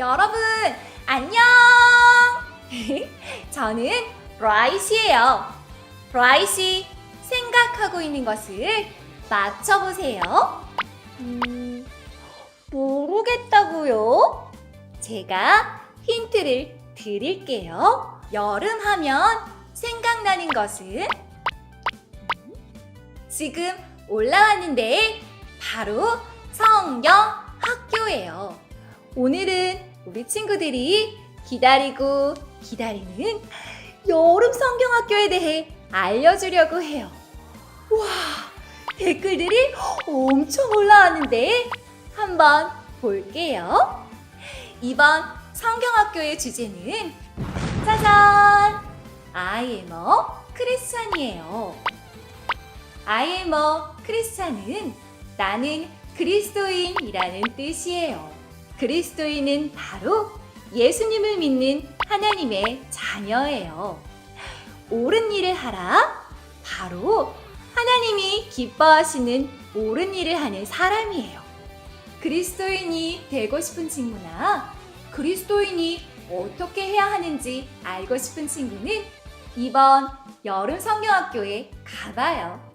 여러분, 안녕! 저는 브라이시예요. 브라이시, 생각하고 있는 것을 맞춰보세요. 음, 모르겠다고요? 제가 힌트를 드릴게요. 여름 하면 생각나는 것은 지금 올라왔는데 바로 성경 학교예요. 오늘은 우리 친구들이 기다리고 기다리는 여름 성경 학교에 대해 알려주려고 해요. 와, 댓글들이 엄청 올라왔는데 한번 볼게요. 이번 성경 학교의 주제는 짜잔! A 크리스찬이에요. A 크리스찬은 나는 그리스도인이라는 뜻이에요. 그리스도인은 바로 예수님을 믿는 하나님의 자녀예요. 옳은 일을 하라. 바로 하나님이 기뻐하시는 옳은 일을 하는 사람이에요. 그리스도인이 되고 싶은 친구나 그리스도인이 어떻게 해야 하는지 알고 싶은 친구는 이번 여름 성경학교에 가봐요.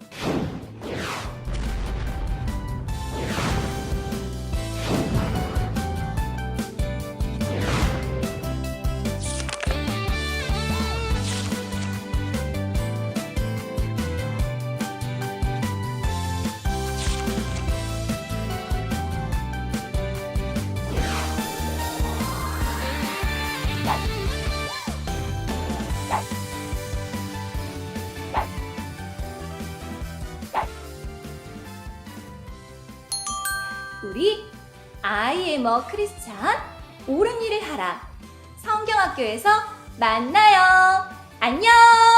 우리 I am a 크리스찬 옳은 일을 하라 성경학교에서 만나요. 안녕.